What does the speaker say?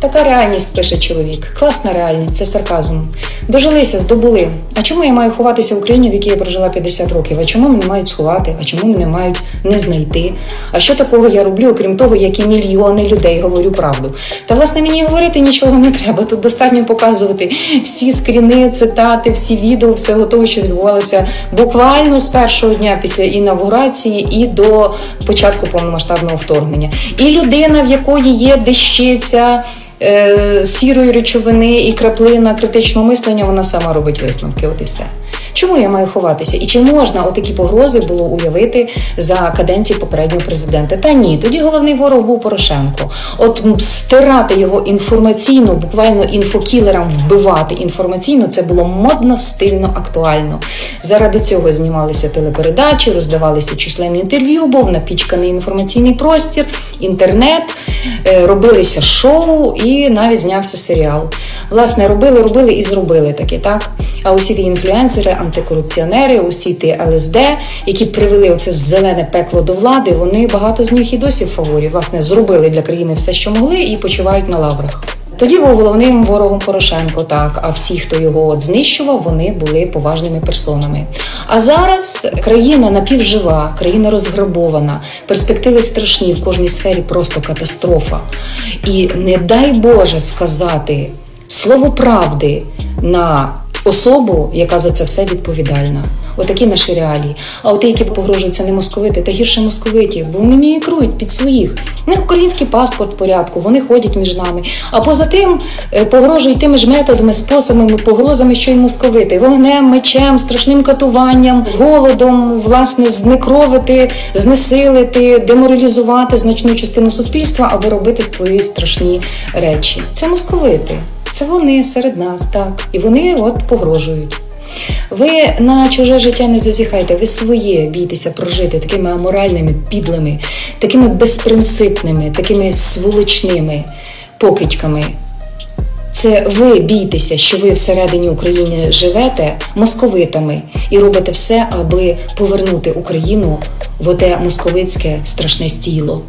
Така реальність, пише чоловік. Класна реальність, це сарказм. Дожилися, здобули. А чому я маю ховатися в Україні, в якій я прожила 50 років? А чому мене мають сховати? А чому мене мають не знайти? А що такого я роблю, окрім того, як і мільйони людей говорю правду? Та власне мені говорити нічого не треба. Тут достатньо показувати всі скріни, цитати, всі відео, всього того, що відбувалося буквально з першого дня після інавгурації і до початку повномасштабного вторгнення. І людина, в якої є дещиця. Е, Сірої речовини і краплина критичного мислення, вона сама робить висновки. От і все. Чому я маю ховатися? І чи можна отакі погрози було уявити за каденції попереднього президента? Та ні, тоді головний ворог був Порошенко. От стирати його інформаційно, буквально інфокілерам вбивати інформаційно, це було модно, стильно, актуально. Заради цього знімалися телепередачі, роздавалися численні інтерв'ю, був напічканий інформаційний простір, інтернет, е, робилися шоу і навіть знявся серіал. Власне, робили, робили і зробили таке, так? А усі ті інфлюенсери, антикорупціонери, усі ті ЛСД, які привели оце зелене пекло до влади, вони багато з них і досі в фаворі. Власне, зробили для країни все, що могли, і почувають на лаврах. Тоді був головним ворогом Порошенко, так, а всі, хто його от знищував, вони були поважними персонами. А зараз країна напівжива, країна розграбована, перспективи страшні в кожній сфері просто катастрофа. І не дай Боже сказати слово правди на особу, яка за це все відповідальна. Отакі наші реалії. А от ті, які погрожуються не московити, та гірше московитів, бо вони мімікрують під своїх. У них український паспорт в порядку, вони ходять між нами. А поза тим е, погрожують тими ж методами, способами, погрозами, що й московити, вогнем, мечем, страшним катуванням, голодом, власне, знекровити, знесилити, деморалізувати значну частину суспільства, аби робити свої страшні речі. Це московити. Це вони серед нас, так. І вони от погрожують. Ви на чуже життя не зазіхайте, ви своє бійтеся прожити такими аморальними, підлими, такими безпринципними, такими сволочними покидьками. Це ви бійтеся, що ви всередині України живете московитами і робите все, аби повернути Україну в оте московицьке страшне стіло.